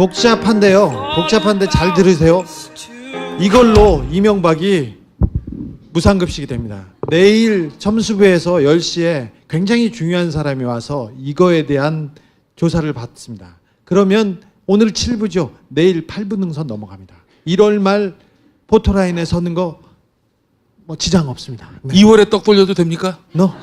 복잡한데요. 복잡한데 잘 들으세요. 이걸로 이명박이 무상급식이 됩니다. 내일 첨수부에서 10시에 굉장히 중요한 사람이 와서 이거에 대한 조사를 받습니다. 그러면 오늘 7부죠. 내일 8부 능선 넘어갑니다. 1월 말 포토라인에 서는 거 뭐 지장 없습니다. 네. 2월에 떡 돌려도 됩니까? 너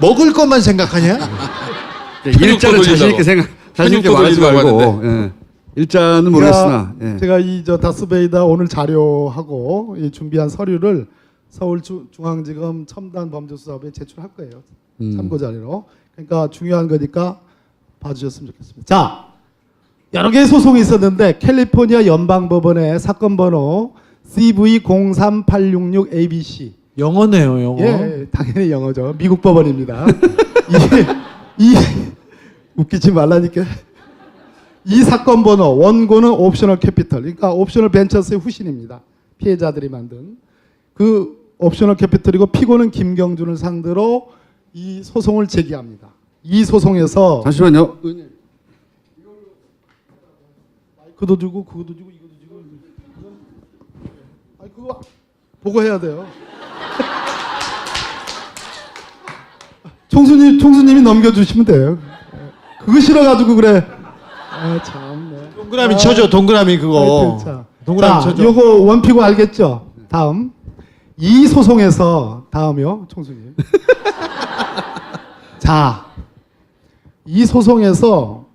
먹을 것만 생각하냐? 네, 일자를 자신 있게. 생각 자신 있게 편육도 말하지 말고 예. 일자는 모르겠으나 예. 제가 이 저 다스베이다 오늘 자료하고 이 준비한 서류를 서울 주- 중앙지검 첨단 범죄수사부에 제출할 거예요. 음. 참고 자료로. 그러니까 중요한 거니까 봐주셨으면 좋겠습니다. 자, 여러 개의 소송이 있었는데 캘리포니아 연방법원의 사건 번호 CV03866 ABC. 영어네요, 영어. 예, 당연히 영어죠. 미국 법원입니다. 이, 이 웃기지 말라니까. 이 사건 번호 원고는 옵셔널 캐피털, 그러니까 옵셔널 벤처스의 후신입니다. 피해자들이 만든 그 옵셔널 캐피털이고 피고는 김경준을 상대로 이 소송을 제기합니다. 이 소송에서 잠시만요. 마이크도 주고 그것도 주고 이것도 주고 아니 그거 보고 해야 돼요. 총수님 총수님이 넘겨주시면 돼요. 그거 싫어가지고 그래. 아 참네. 동그라미 쳐줘, 동그라미 그거. 하여튼 자, 동그라미 자, 쳐줘. 요거 원피고 알겠죠? 다음 이 소송에서 다음이요, 총수님. 자, 이 소송에서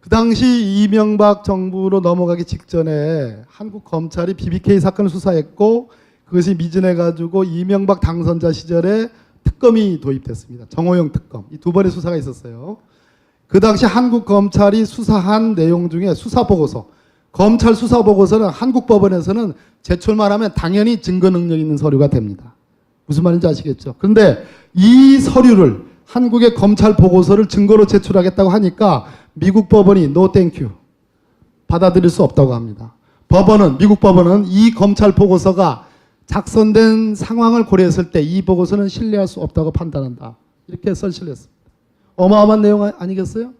그 당시 이명박 정부로 넘어가기 직전에 한국 검찰이 BBK 사건을 수사했고 그것이 미진해 가지고 이명박 당선자 시절에 특검이 도입됐습니다. 정호영 특검 이 두 번의 수사가 있었어요. 그 당시 한국 검찰이 수사한 내용 중에 수사 보고서 검찰 수사 보고서는 한국 법원에서는 제출만 하면 당연히 증거 능력 있는 서류가 됩니다. 무슨 말인지 아시겠죠? 그런데 이 서류를 한국의 검찰 보고서를 증거로 제출하겠다고 하니까 미국 법원이 노 땡큐 받아들일 수 없다고 합니다. 법원은 미국 법원은 이 검찰 보고서가 작성된 상황을 고려했을 때 이 보고서는 신뢰할 수 없다고 판단한다. 이렇게 설실했습니다. 어마어마한 내용 아- 아니겠어요?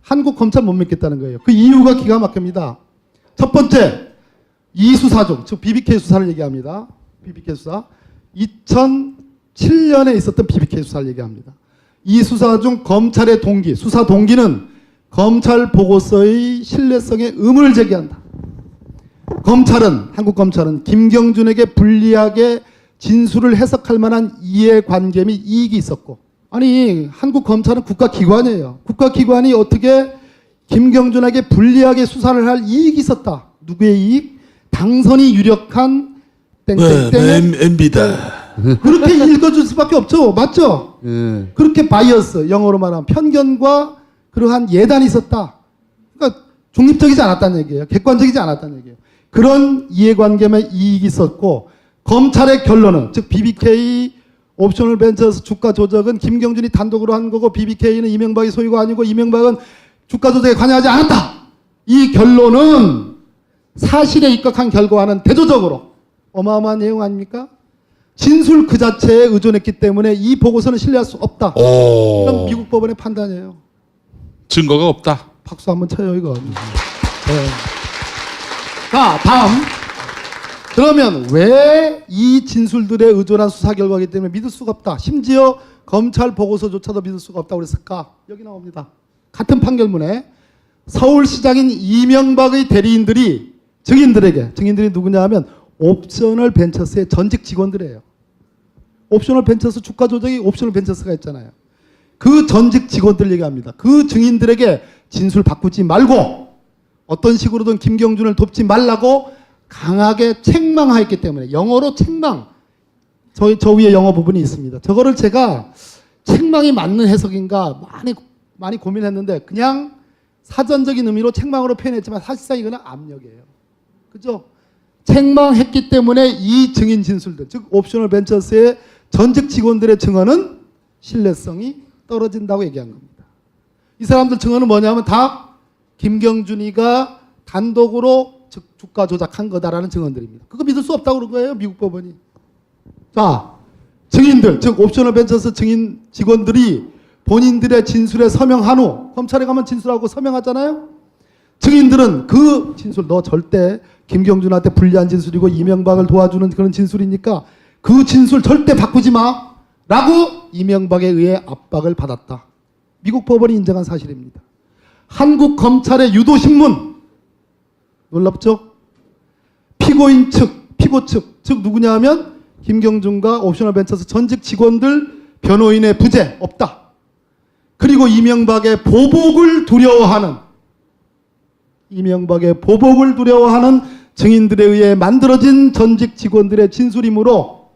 한국 검찰 못 믿겠다는 거예요. 그 이유가 기가 막힙니다. 첫 번째, 이 수사 중, 즉 BBK 수사를 얘기합니다. BBK 수사. 2007년에 있었던 BBK 수사를 얘기합니다. 이 수사 중 검찰의 동기, 수사 동기는 검찰 보고서의 신뢰성에 의문을 제기한다. 검찰은 한국 검찰은 김경준에게 불리하게 진술을 해석할 만한 이해관계 및 이익이 있었고 아니 한국 검찰은 국가기관이에요. 국가기관이 어떻게 김경준에게 불리하게 수사를 할 이익이 있었다. 누구의 이익? 당선이 유력한 네, 땡땡땡의 MB다. 그렇게 읽어줄 수밖에 없죠. 맞죠? 예. 그렇게 바이어스 영어로 말하면 편견과 그러한 예단이 있었다. 그러니까 중립적이지 않았다는 얘기예요. 객관적이지 않았다는 얘기예요. 그런 이해관계만 이익이 있었고 검찰의 결론은 즉 BBK 옵셔널 벤처스 주가 조작은 김경준이 단독으로 한 거고 BBK는 이명박이 소유가 아니고 이명박은 주가 조작에 관여하지 않았다. 이 결론은 사실에 입각한 결과와는 대조적으로 어마어마한 내용 아닙니까? 진술 그 자체에 의존했기 때문에 이 보고서는 신뢰할 수 없다. 오. 이건 미국 법원의 판단이에요. 증거가 없다. 박수 한번 쳐요 이건. 네. 자 다음. 그러면 왜 이 진술들에 의존한 수사 결과이기 때문에 믿을 수가 없다. 심지어 검찰 보고서조차도 믿을 수가 없다고 그랬을까? 여기 나옵니다. 같은 판결문에 서울시장인 이명박의 대리인들이 증인들에게 증인들이 누구냐 하면 옵셔널 벤처스의 전직 직원들이에요. 옵셔널 벤처스 주가 조작이 옵셔널 벤처스가 있잖아요. 그 전직 직원들 얘기합니다. 그 증인들에게 진술 바꾸지 말고 어떤 식으로든 김경준을 돕지 말라고 강하게 책망하였기 때문에 영어로 책망 저, 저 위에 영어 부분이 있습니다. 저거를 제가 책망이 맞는 해석인가 많이 많이 고민했는데 그냥 사전적인 의미로 책망으로 표현했지만 사실상 이거는 압력이에요. 그죠? 책망했기 때문에 이 증인 진술들 즉 옵셔널 벤처스의 전직 직원들의 증언은 신뢰성이 떨어진다고 얘기한 겁니다. 이 사람들 증언은 뭐냐면 다 김경준이가 단독으로 즉 주가 조작한 거다라는 증언들입니다. 그거 믿을 수 없다고 그런 거예요, 미국 법원이. 자, 증인들, 즉 옵셔널 벤처스 증인 직원들이 본인들의 진술에 서명한 후 검찰에 가면 진술하고 서명하잖아요. 증인들은 그 진술 너 절대 김경준한테 불리한 진술이고 이명박을 도와주는 그런 진술이니까 그 진술 절대 바꾸지 마. 라고 이명박에 의해 압박을 받았다. 미국 법원이 인정한 사실입니다. 한국 검찰의 유도신문 놀랍죠? 피고인 측, 피고 측, 즉 누구냐 하면 김경준과 옵셔널 벤처스 전직 직원들 변호인의 부재 없다. 그리고 이명박의 보복을 두려워하는 이명박의 보복을 두려워하는 증인들에 의해 만들어진 전직 직원들의 진술이므로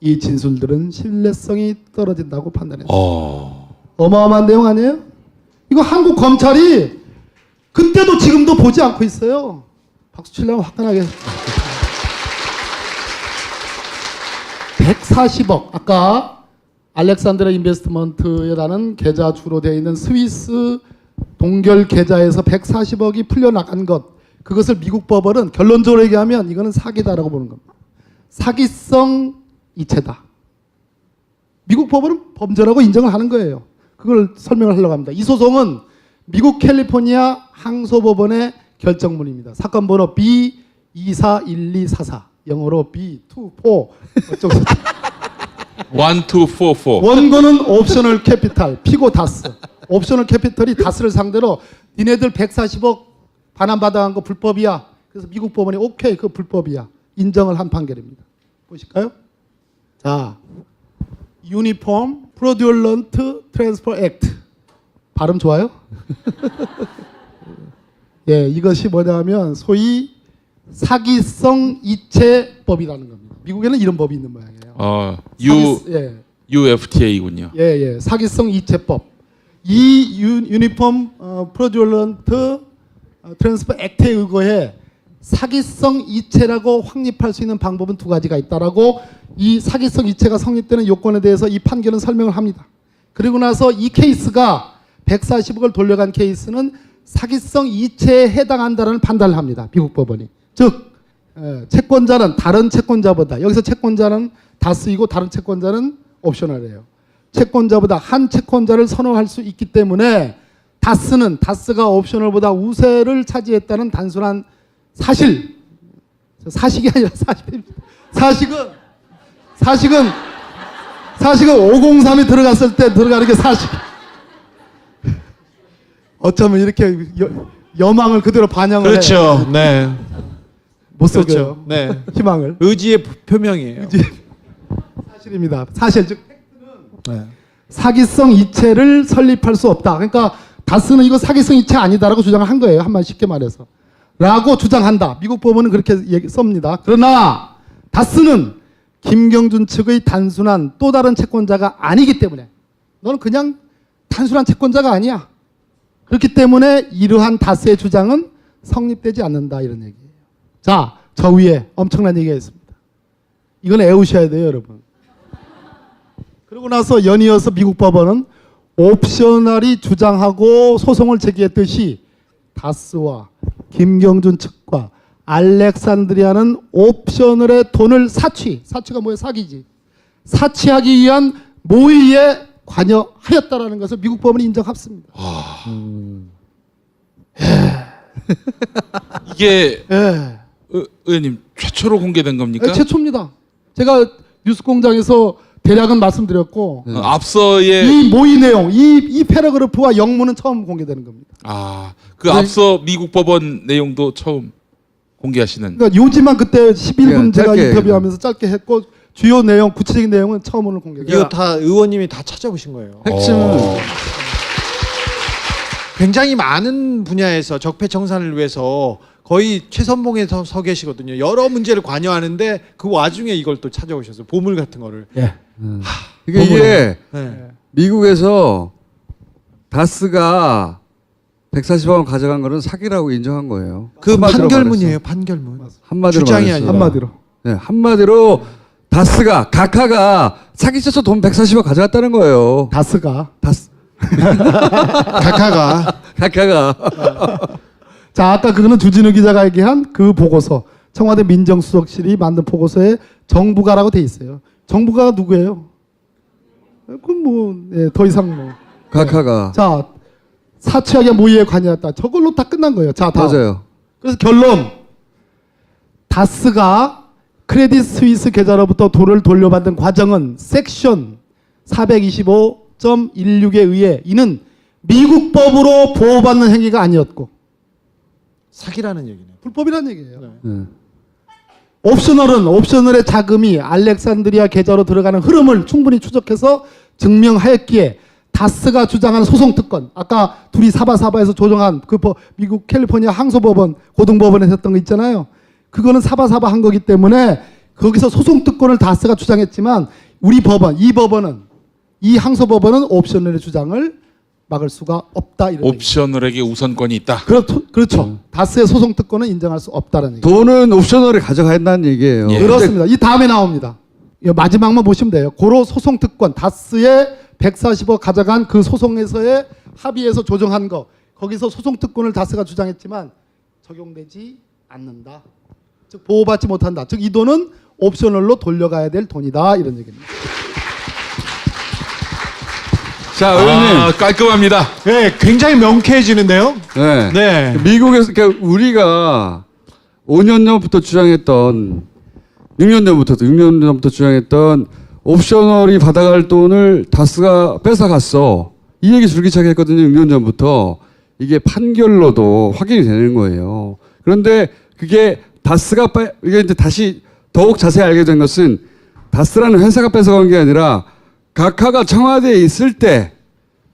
이 진술들은 신뢰성이 떨어진다고 판단했습니다. 어. 어마어마한 내용 아니에요? 이거 한국 검찰이 그때도 지금도 보지 않고 있어요. 박수 치려면 화끈하게. 140억. 아까 알렉산드라 인베스트먼트라는 계좌 주로 되어 있는 스위스 동결 계좌에서 140억이 풀려나간 것. 그것을 미국 법원은 결론적으로 얘기하면 이거는 사기다라고 보는 겁니다. 사기성 이체다. 미국 법원은 범죄라고 인정을 하는 거예요. 그걸 설명을 하려고 합니다. 이 소송은 미국 캘리포니아 항소법원의 결정문입니다. 사건 번호 B241244 영어로 B24 어쩌고 저쩌고. One, two, four, four. 원고는 옵셔널 캐피탈 피고 다스 옵셔널 캐피탈이 다스를 상대로 니네들 140억 반환받아간 거 불법이야. 그래서 미국 법원이 오케이 그 불법이야 인정을 한 판결입니다. 보실까요? 자 유니폼 프로듀얼런트 트랜스퍼 액트 발음 좋아요? 예, 이것이 뭐냐면 소위 사기성 이체법이라는 겁니다. 미국에는 이런 법이 있는 모양이에요. 어, U, 사기- 예. UFTA군요. 예, 예. 사기성 이체법. 이 유, 유니폼 어, 프로듀얼런트 어, 트랜스퍼 액트에 의거해 사기성 이체라고 확립할 수 있는 방법은 두 가지가 있다라고 이 사기성 이체가 성립되는 요건에 대해서 이 판결은 설명을 합니다. 그리고 나서 이 케이스가 140억을 돌려간 케이스는 사기성 이체에 해당한다는 판단을 합니다. 미국 법원이. 즉 에, 채권자는 다른 채권자보다 여기서 채권자는 다 쓰이고 다른 채권자는 옵셔널이에요. 채권자보다 한 채권자를 선호할 수 있기 때문에 다스는 다스가 옵셔널보다 우세를 차지했다는 단순한 사실 사식이 아니라 사실입니다. 사식은 사식은 사식은 503이 들어갔을 때 들어가는 게 사식. 어쩌면 이렇게 여, 여망을 그대로 반영을 해. 그렇죠. 네. 못 속여요. 그렇죠. 네. 희망을. 의지의 표명이에요. 사실입니다. 사실 즉 네. 사기성 이체를 설립할 수 없다. 그러니까 다스는 이거 사기성 이체 아니다라고 주장을 한 거예요. 한말 쉽게 말해서. 라고 주장한다. 미국 법원은 그렇게 얘기, 썹니다. 그러나 다스는 김경준 측의 단순한 또 다른 채권자가 아니기 때문에 너는 그냥 단순한 채권자가 아니야. 그렇기 때문에 이러한 다스의 주장은 성립되지 않는다 이런 얘기예요. 자, 저 위에 엄청난 얘기가 있습니다. 이건 애우셔야 돼요, 여러분. 그러고 나서 연이어서 미국 법원은 옵셔널이 주장하고 소송을 제기했듯이 다스와 김경준 측과 알렉산드리아는 옵셔널의 돈을 사취, 사취가 뭐예요? 사기지. 사취하기 위한 모의에 관여하였다라는 것을 미국 법원이 인정합니다. 이게 예. 의, 의원님 최초로 공개된 겁니까? 예, 최초입니다. 제가 뉴스공장에서 대략은 말씀드렸고 어, 앞서의 이 모의 내용, 이, 이 패러그래프와 영문은 처음 공개되는 겁니다. 아, 그 앞서 미국 법원 내용도 처음 공개하시는. 그러니까 요지만 그때 11분 예, 제가 짧게 인터뷰하면서 짧게 했고 주요 내용, 구체적인 내용은 처음 오늘 공개돼요. 이거 다 의원님이 다 찾아보신 거예요. 핵심은 어. 굉장히 많은 분야에서 적폐청산을 위해서 거의 최선봉에 서, 서 계시거든요. 여러 문제를 관여하는데 그 와중에 이걸 또 찾아오셨어요. 보물 같은 거를. 예. 이게, 이게 네. 미국에서 다스가 140억 원 가져간 거는 사기라고 인정한 거예요. 그 한마디로 판결문이에요. 판결문. 한마디로 주장이. 아니라. 한마디로. 네, 한마디로 다스가 가카가 사기 쳐서 돈 140억 가져갔다는 거예요. 다스가. 다스 각하가 가카가 자, 아까 그거는 주진우 기자가 얘기한 그 보고서. 청와대 민정수석실이 만든 보고서에 정부가라고 돼 있어요. 정부가 누구예요? 그건 뭐, 예, 더 이상 뭐. 가카가 자, 사취하게 모의에 관여했다. 저걸로 다 끝난 거예요. 자, 다음. 맞아요. 그래서 결론. 다스가 크레딧 스위스 계좌로부터 돈을 돌려받는 과정은 섹션 425.16에 의해 이는 미국 법으로 보호받는 행위가 아니었고 사기라는 얘기네요. 불법이라는 얘기예요. 네. 옵셔널은 옵셔널의 자금이 알렉산드리아 계좌로 들어가는 흐름을 충분히 추적해서 증명하였기에 다스가 주장한 소송 특권 아까 둘이 사바사바에서 조정한 그 법- 미국 캘리포니아 항소법원 고등법원에서 했던 거 있잖아요 그거는 사바사바 한 거기 때문에 거기서 소송 특권을 다스가 주장했지만 우리 법원 이 법원은 이 항소 법원은 옵셔널의 주장을 막을 수가 없다 이런. 옵셔널에게 우선권이 있다. 그렇죠 그렇죠 다스의 소송 특권은 인정할 수 없다는 얘기 돈은 옵셔널을 가져간다는 얘기예요. 예. 그렇습니다. 이 다음에 나옵니다. 이 마지막만 보시면 돼요. 고로 소송 특권 다스의 140억 가져간 그 소송에서의 합의에서 조정한 거 거기서 소송 특권을 다스가 주장했지만 적용되지 않는다. 즉 보호받지 못한다. 즉 이 돈은 옵셔널로 돌려가야 될 돈이다 이런 얘기입니다. 자, 의원님. 아, 깔끔합니다. 네, 굉장히 명쾌해지는데요. 네. 네. 미국에서 그러니까 우리가 5년 전부터 주장했던 6년 전부터 6년 전부터 주장했던 옵셔널이 받아갈 돈을 다스가 뺏어갔어. 이 얘기 줄기차게 했거든요. 6년 전부터 이게 판결로도 확인이 되는 거예요. 그런데 그게 다스가 빼 이게 이제 다시 더욱 자세히 알게 된 것은 다스라는 회사가 뺏어간 게 아니라 각하가 청와대에 있을 때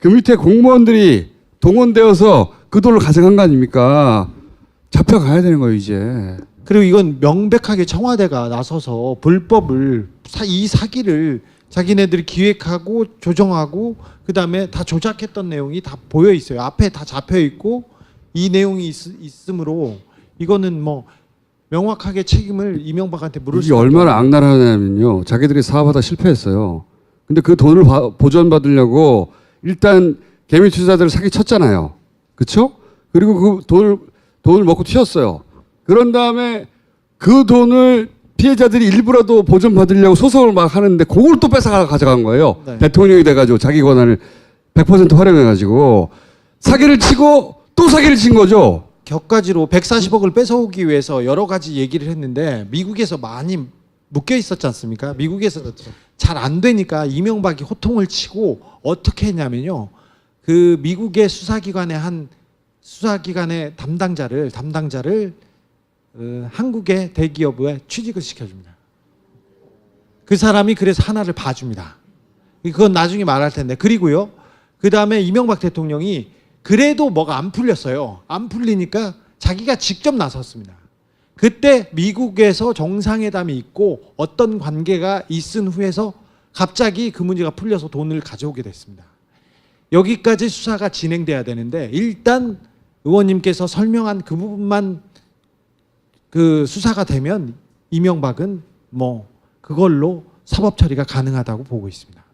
그 밑에 공무원들이 동원되어서 그 돈을 가져간 거 아닙니까? 잡혀가야 되는 거예요, 이제. 그리고 이건 명백하게 청와대가 나서서 불법을 사, 이 사기를 자기네들이 기획하고 조정하고 그다음에 다 조작했던 내용이 다 보여 있어요. 앞에 다 잡혀 있고 이 내용이 있, 있으므로 이거는 뭐 명확하게 책임을 이명박한테 물을 이게 수 얼마나 악랄하냐면요. 자기들이 사업하다 실패했어요. 근데 그 돈을 바- 보전받으려고 일단 개미 투자자들을 사기 쳤잖아요. 그쵸? 그리고 그 돈을, 돈을 먹고 튀었어요. 그런 다음에 그 돈을 피해자들이 일부라도 보전받으려고 소송을 막 하는데 그걸 또 뺏어가 가져간 거예요. 네. 대통령이 돼가지고 자기 권한을 100% 활용해가지고 사기를 치고 또 사기를 친 거죠. 격가지로 140억을 뺏어오기 위해서 여러 가지 얘기를 했는데 미국에서 많이 묶여 있었지 않습니까? 미국에서 잘안 되니까 이명박이 호통을 치고 어떻게 했냐면요. 그 미국의 수사기관의 한 수사기관의 담당자를 담당자를 어, 한국의 대기업에 취직을 시켜줍니다. 그 사람이 그래서 하나를 봐줍니다. 그건 나중에 말할 텐데 그리고요. 그 다음에 이명박 대통령이 그래도 뭐가 안 풀렸어요. 안 풀리니까 자기가 직접 나섰습니다. 그때 미국에서 정상회담이 있고 어떤 관계가 있은 후에서 갑자기 그 문제가 풀려서 돈을 가져오게 됐습니다. 여기까지 수사가 진행돼야 되는데 일단 의원님께서 설명한 그 부분만 그 수사가 되면 이명박은 뭐 그걸로 사법 처리가 가능하다고 보고 있습니다.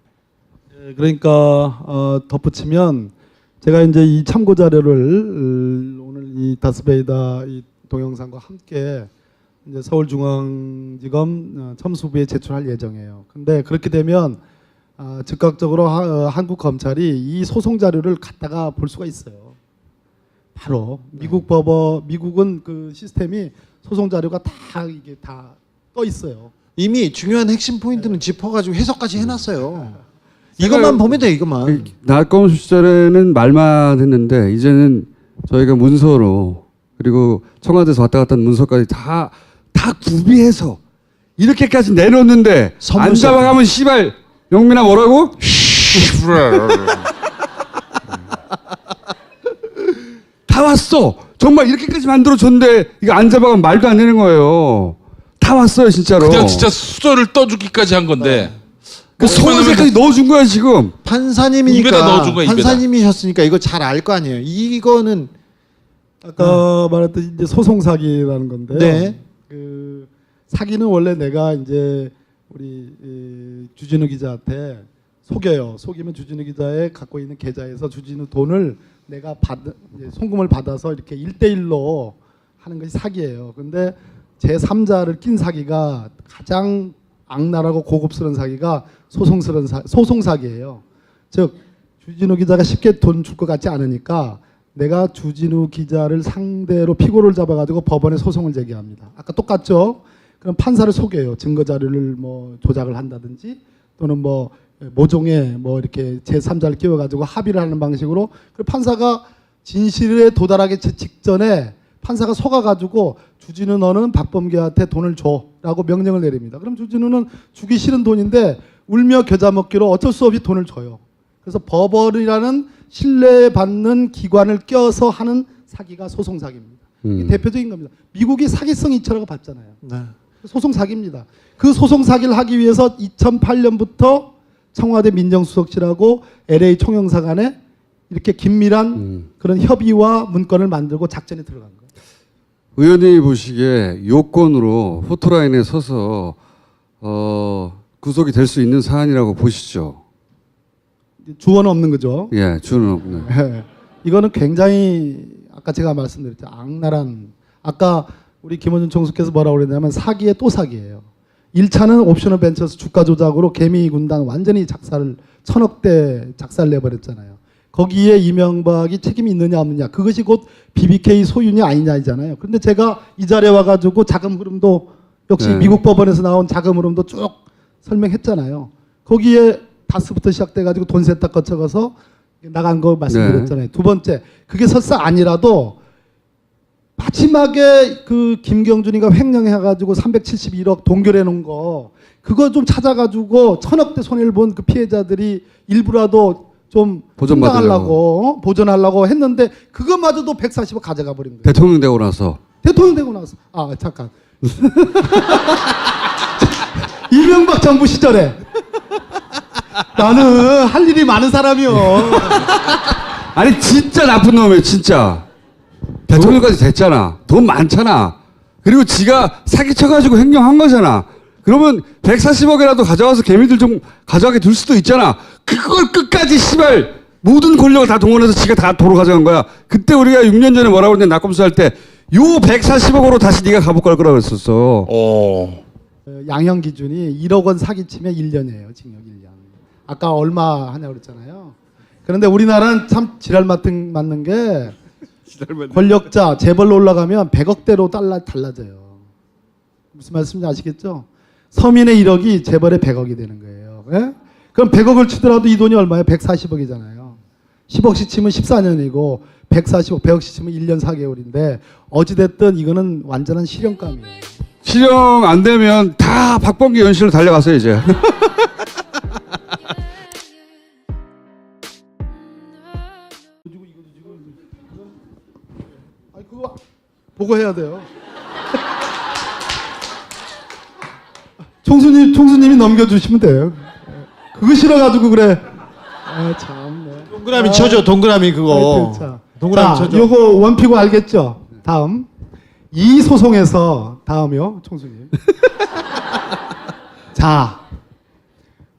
예, 그러니까 어, 덧붙이면 제가 이제 이 참고 자료를 어, 오늘 이 다스베이다 이 동영상과 함께 이제 서울중앙지검 어, 첨수부에 제출할 예정이에요. 근데 그렇게 되면 아, 즉각적으로 하- 어, 한국 검찰이 이 소송 자료를 갖다가 볼 수가 있어요. 바로 미국 법원 미국은 그 시스템이 소송 자료가 다 이게 다 떠 있어요. 이미 중요한 핵심 포인트는 짚어가지고 해석까지 해놨어요. 이것만 보면 돼 이것만. 낙검 시절에는 말만 했는데 이제는 저희가 문서로 그리고 청와대에서 왔다 갔다 하는 문서까지 다 다 구비해서 이렇게까지 내놓는데 안 선물서. 잡아가면 씨발 영민아 뭐라고? 다 왔어. 정말 이렇게까지 만들어 줬는데 이거 안 잡아가면 말도 안 되는 거예요. 다 왔어요 진짜로. 그냥 진짜 수저를 떠주기까지 한 건데. 그 소원세까지 넣어준 거야 지금. 판사님이니까 입에다 넣어준 거야, 입에다. 판사님이셨으니까 이거 잘 알 거 아니에요. 이거는 아까 말했듯이 이제 소송 사기라는 건데요. 네. 그 사기는 원래 내가 이제 우리 이 주진우 기자한테 속여요. 속이면 주진우 기자의 갖고 있는 계좌에서 주진우 돈을 내가 받 이제 송금을 받아서 이렇게 일대일로 하는 것이 사기예요. 근데 제 3자를 낀 사기가 가장 악랄하고 고급스러운 사기가 소송스러운 사, 소송 사기예요. 즉 주진우 기자가 쉽게 돈 줄 것 같지 않으니까 내가 주진우 기자를 상대로 피고를 잡아가지고 법원에 소송을 제기합니다. 아까 똑같죠? 그럼 판사를 속여요. 증거 자료를 뭐 조작을 한다든지 또는 뭐 모종에 뭐 이렇게 제3자를 끼워가지고 합의를 하는 방식으로 그 판사가 진실에 도달하기 직- 직전에 판사가 속아가지고 주진우 너는 박범계한테 돈을 줘라고 명령을 내립니다. 그럼 주진우는 주기 싫은 돈인데 울며 겨자 먹기로 어쩔 수 없이 돈을 줘요. 그래서 법원이라는 신뢰받는 기관을 껴서 하는 사기가 소송 사기입니다. 이게 음. 대표적인 겁니다. 미국이 사기성 이처라고 봤잖아요. 네. 소송 사기입니다. 그 소송 사기를 하기 위해서 2008년부터 청와대 민정수석실하고 LA 총영사 간에 이렇게 긴밀한 음. 그런 협의와 문건을 만들고 작전에 들어간 거예요. 의원님이 보시기에 요건으로 포토라인에 서서 어, 구속이 될 수 있는 사안이라고 보시죠. 주어는 없는 거죠. 예, 주는 없는. 예. 이거는 굉장히 아까 제가 말씀드렸죠. 악랄한 아까 우리 김원준 총수께서 뭐라고 그랬냐면 사기에 또 사기예요. 1차는 옵셔널 벤처스 주가 조작으로 개미 군단 완전히 작사를 천억대 작사를 내버렸잖아요. 거기에 이명박이 책임이 있느냐 없느냐 그것이 곧 BBK 소유냐 아니냐이잖아요. 그런데 제가 이 자리에 와가지고 자금 흐름도 역시 네. 미국 법원에서 나온 자금 흐름도 쭉 설명했잖아요. 거기에 다스부터 시작돼가지고 돈 세탁 거쳐가서 나간 거 말씀드렸잖아요. 두 번째 그게 설사 아니라도 마지막에 그 김경준이가 횡령해가지고 371억 동결해 놓은 거 그거 좀 찾아가지고 천억대 손해를 본 그 피해자들이 일부라도 좀. 보전하려고 어? 보전하려고 했는데 그것마저도 140억 가져가 버린 거예요. 대통령 되고 나서 대통령 되고 나서 아 잠깐 이명박 정부 시절에 나는 할 일이 많은 사람이요. 아니 진짜 나쁜 놈이에요, 진짜. 대통령까지 됐잖아. 돈 많잖아. 그리고 지가 사기쳐가지고 횡령한 거잖아. 그러면 140억이라도 가져가서 개미들 좀 가져가게 둘 수도 있잖아. 그걸 끝까지 씨발 모든 권력을 다 동원해서 지가 다 도로 가져간 거야. 그때 우리가 6년 전에 뭐라고 그랬냐 낙검수 할 때 요 140억으로 다시 네가 감옥 갈 거라고 그랬었어. 어. 어, 양형 기준이 1억 원 사기치면 1년이에요. 징역 1년. 아까 얼마 하냐고 그랬잖아요. 그런데 우리나라는 참 지랄 맞는, 맞는 게 권력자 재벌로 올라가면 100억대로 달라, 달라져요. 무슨 말씀인지 아시겠죠? 서민의 1억이 재벌의 100억이 되는 거예요. 예? 그럼 100억을 치더라도 이 돈이 얼마예요? 140억이잖아요. 10억씩 치면 14년이고 140억, 100억씩 치면 1년 4개월인데 어찌됐든 이거는 완전한 실형감이에요. 실형 안 되면 다 박범계 연실로 달려갔어요 이제. 아니 그거 보고 해야 돼요. 총수님 총수님이 넘겨주시면 돼요. 그거 싫어가지고 그래. 아 참네. 동그라미 쳐줘. 동그라미 그거. 자, 동그라미 자, 쳐줘. 요거 원피고 알겠죠? 다음 이 소송에서 다음이요, 총수님. 자,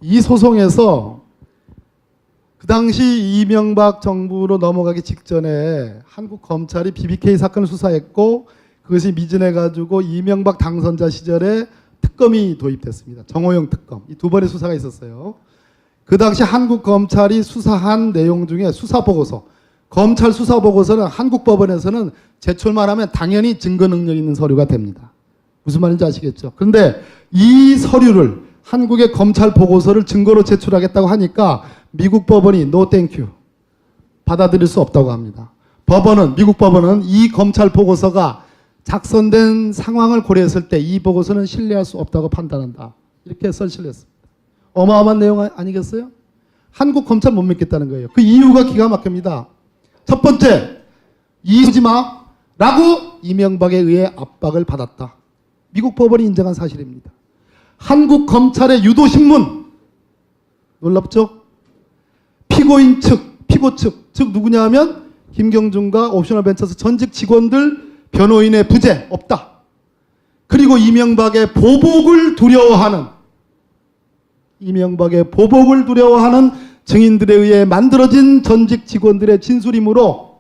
이 소송에서 그 당시 이명박 정부로 넘어가기 직전에 한국 검찰이 BBK 사건을 수사했고 그것이 미진해 가지고 이명박 당선자 시절에 특검이 도입됐습니다. 정호영 특검 이 두 번의 수사가 있었어요. 그 당시 한국 검찰이 수사한 내용 중에 수사 보고서 검찰 수사 보고서는 한국 법원에서는 제출만 하면 당연히 증거 능력 있는 서류가 됩니다. 무슨 말인지 아시겠죠? 그런데 이 서류를 한국의 검찰 보고서를 증거로 제출하겠다고 하니까 미국 법원이 노 땡큐 받아들일 수 없다고 합니다. 법원은 미국 법원은 이 검찰 보고서가 작성된 상황을 고려했을 때 이 보고서는 신뢰할 수 없다고 판단한다. 이렇게 설실했습니다. 어마어마한 내용 아- 아니겠어요? 한국 검찰 못 믿겠다는 거예요. 그 이유가 기가 막힙니다. 첫 번째, 이지 마. 라고 이명박에 의해 압박을 받았다. 미국 법원이 인정한 사실입니다. 한국 검찰의 유도신문. 놀랍죠? 피고인 측, 피고 측, 즉 누구냐 하면 김경준과 옵셔널 벤처스 전직 직원들 변호인의 부재 없다. 그리고 이명박의 보복을 두려워하는 이명박의 보복을 두려워하는 증인들에 의해 만들어진 전직 직원들의 진술이므로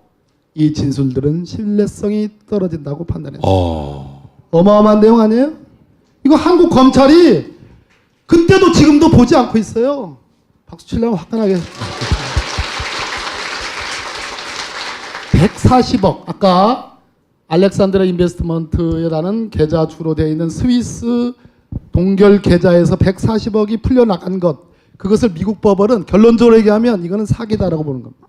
이 진술들은 신뢰성이 떨어진다고 판단했습니다. 어. 어마어마한 내용 아니에요? 이거 한국 검찰이 그때도 지금도 보지 않고 있어요. 박수 치려면 화끈하게. 140억 아까 알렉산드라 인베스트먼트라는 계좌 주로 되어 있는 스위스 동결 계좌에서 140억이 풀려나간 것 그것을 미국 법원은 결론적으로 얘기하면 이거는 사기다라고 보는 겁니다.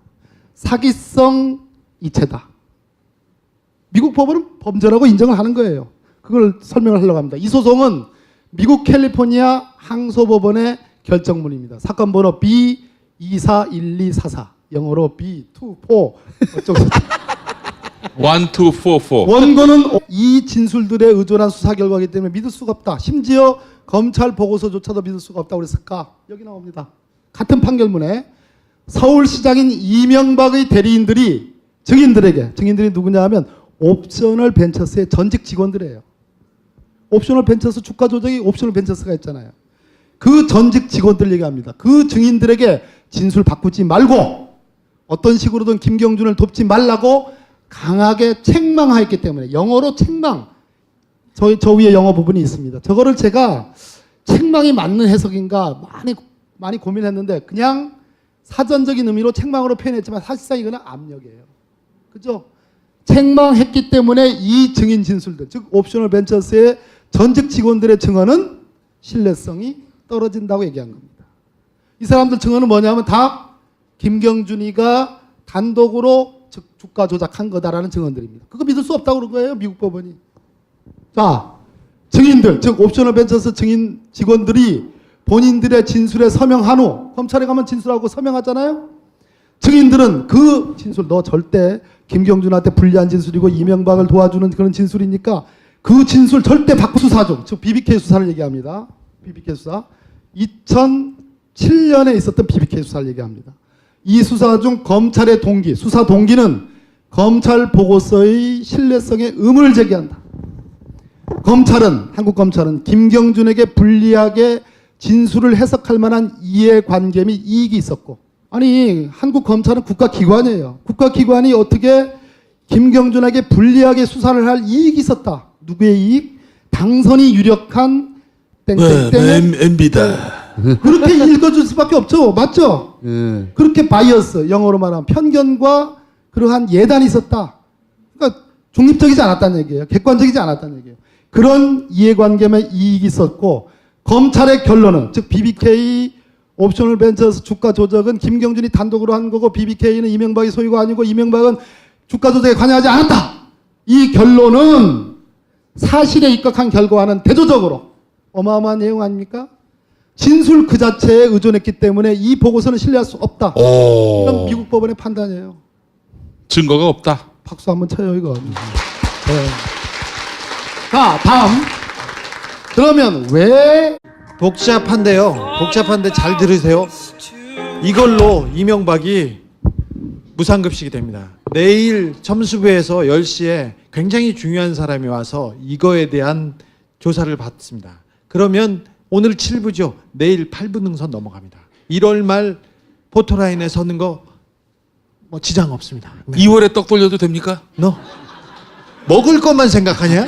사기성 이체다. 미국 법원은 범죄라고 인정을 하는 거예요. 그걸 설명을 하려고 합니다. 이 소송은 미국 캘리포니아 항소법원의 결정문입니다. 사건 번호 B241244 영어로 B24 어쩌고 One, two, four, four. 원고는 이 진술들에 의존한 수사 결과이기 때문에 믿을 수가 없다. 심지어 검찰 보고서조차도 믿을 수가 없다고 그랬을까? 여기 나옵니다. 같은 판결문에 서울시장인 이명박의 대리인들이 증인들에게 증인들이 누구냐 하면 옵셔널 벤처스의 전직 직원들이에요. 옵셔널 벤처스 주가 조작이 옵셔널 벤처스가 있잖아요. 그 전직 직원들 얘기합니다. 그 증인들에게 진술 바꾸지 말고 어떤 식으로든 김경준을 돕지 말라고 강하게 책망하였기 때문에 영어로 책망 저, 저 위에 영어 부분이 있습니다. 저거를 제가 책망이 맞는 해석인가 많이 많이 고민했는데 그냥 사전적인 의미로 책망으로 표현했지만 사실상 이거는 압력이에요. 그죠? 책망했기 때문에 이 증인 진술들 즉 옵셔널 벤처스의 전직 직원들의 증언은 신뢰성이 떨어진다고 얘기한 겁니다. 이 사람들 증언은 뭐냐면 다 김경준이가 단독으로 즉 주가 조작한 거다라는 증언들입니다. 그거 믿을 수 없다고 그런 거예요, 미국 법원이. 자, 증인들, 즉 옵셔널 벤처스 증인 직원들이 본인들의 진술에 서명한 후 검찰에 가면 진술하고 서명하잖아요. 증인들은 그 진술 너 절대 김경준한테 불리한 진술이고 이명박을 도와주는 그런 진술이니까 그 진술 절대 바꾸 수사 중, 즉 BBK 수사를 얘기합니다. BBK 수사. 2007년에 있었던 BBK 수사를 얘기합니다. 이 수사 중 검찰의 동기, 수사 동기는 검찰 보고서의 신뢰성에 의문을 제기한다. 검찰은 한국 검찰은 김경준에게 불리하게 진술을 해석할 만한 이해관계 및 이익이 있었고 아니 한국 검찰은 국가기관이에요. 국가기관이 어떻게 김경준에게 불리하게 수사를 할 이익이 있었다. 누구의 이익? 당선이 유력한 땡땡땡의 엠비다. 그렇게 읽어줄 수밖에 없죠. 맞죠? 예. 그렇게 바이어스 영어로 말하면 편견과 그러한 예단이 있었다. 그러니까 중립적이지 않았다는 얘기예요. 객관적이지 않았다는 얘기예요. 그런 이해관계면 이익이 있었고 검찰의 결론은 즉 BBK 옵셔널 벤처스 주가 조작은 김경준이 단독으로 한 거고 BBK는 이명박이 소유가 아니고 이명박은 주가 조작에 관여하지 않았다. 이 결론은 사실에 입각한 결과와는 대조적으로 어마어마한 내용 아닙니까? 진술 그 자체에 의존했기 때문에 이 보고서는 신뢰할 수 없다. 오. 이건 미국 법원의 판단이에요. 증거가 없다. 박수 한번 쳐요 이건. 네. 자 다음. 그러면 왜 복잡한데요. 복잡한데 잘 들으세요. 이걸로 이명박이 무상급식이 됩니다. 내일 첨수부에서 10시에 굉장히 중요한 사람이 와서 이거에 대한 조사를 받습니다. 그러면 오늘 7부죠. 내일 8부 능선 넘어갑니다. 1월 말 포토라인에 서는 거 뭐 지장 없습니다. 네. 2월에 떡 돌려도 됩니까? 너 먹을 것만 생각하냐?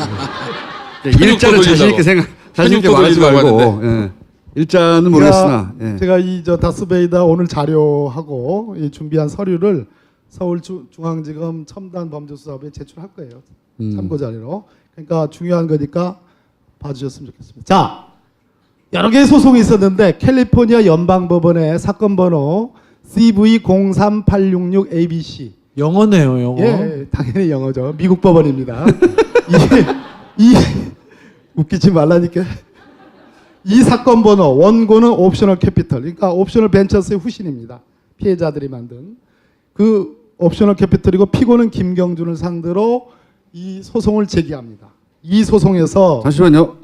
예, 또 자신 있게. 생각 자신 있게 말하지 말고 예. 일자는 모르겠으나 예. 제가 이 저 다스베이다 오늘 자료하고 이 준비한 서류를 서울 주- 중앙지검 첨단 범죄수사부에 제출할 거예요. 음. 참고 자료로. 그러니까 중요한 거니까 봐주셨으면 좋겠습니다. 자, 여러 개의 소송이 있었는데 캘리포니아 연방법원의 사건 번호 CV03866ABC 영어네요, 영어. 예, 당연히 영어죠. 미국 법원입니다. 이, 이 웃기지 말라니까. 이 사건 번호 원고는 옵셔널 캐피털, 그러니까 옵셔널 벤처스의 후신입니다. 피해자들이 만든 그 옵셔널 캐피털이고 피고는 김경준을 상대로 이 소송을 제기합니다. 이 소송에서 잠시만요. 마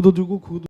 이크도 주고 그도